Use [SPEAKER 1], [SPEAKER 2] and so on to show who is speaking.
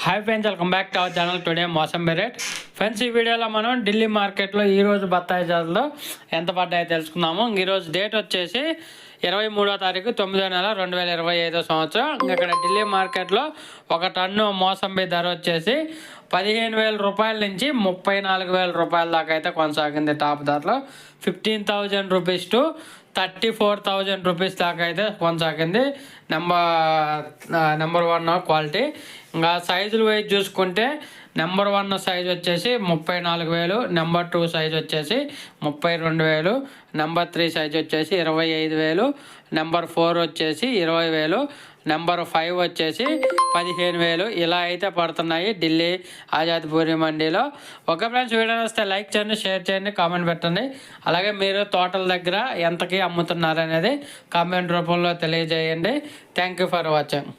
[SPEAKER 1] Hi friends welcome back to our channel today మోసం rate friends ఈ వీడియోలో మనం ఢిల్లీ మార్కెట్లో ఈరోజు బత్తాయి జాతులు ఎంత పడ్డాయో తెలుసుకుందాము. ఈరోజు డేట్ వచ్చేసి ఇరవై మూడో తారీఖు తొమ్మిదో నెల రెండు వేల ఇరవై ఐదో సంవత్సరం. ఇక్కడ ఢిల్లీ మార్కెట్లో ఒక టన్ను మోసంబి ధర వచ్చేసి పదిహేను వేల రూపాయల నుంచి ముప్పై నాలుగు వేల రూపాయల దాకా అయితే కొనసాగింది టాప్ ధరలో. Fifteen thousand rupees to thirty four thousand rupees దాకా అయితే కొనసాగింది. నెంబర్ నెంబర్ వన్ క్వాలిటీ ఇంకా సైజులు వైజ్ చూసుకుంటే నెంబర్ వన్ సైజ్ వచ్చేసి ముప్పై నాలుగు వేలు నెంబర్ టూ సైజ్ వచ్చేసి ముప్పై రెండు వేలు నెంబర్ త్రీ సైజ్ వచ్చేసి ఇరవై ఐదు వేలు నెంబర్ ఫోర్ వచ్చేసి ఇరవై వేలు నెంబర్ ఫైవ్ వచ్చేసి పదిహేను వేలు. ఇలా అయితే పడుతున్నాయి ఢిల్లీ ఆజాద్పూరి మండీలో. ఒక ఫ్రెండ్స్ వీడియో వస్తే లైక్ చేయండి షేర్ చేయండి కామెంట్ పెట్టండి. అలాగే మీరు తోటల దగ్గర ఎంతకి అమ్ముతున్నారు అనేది కామెంట్ రూపంలో తెలియజేయండి. Thank you for watching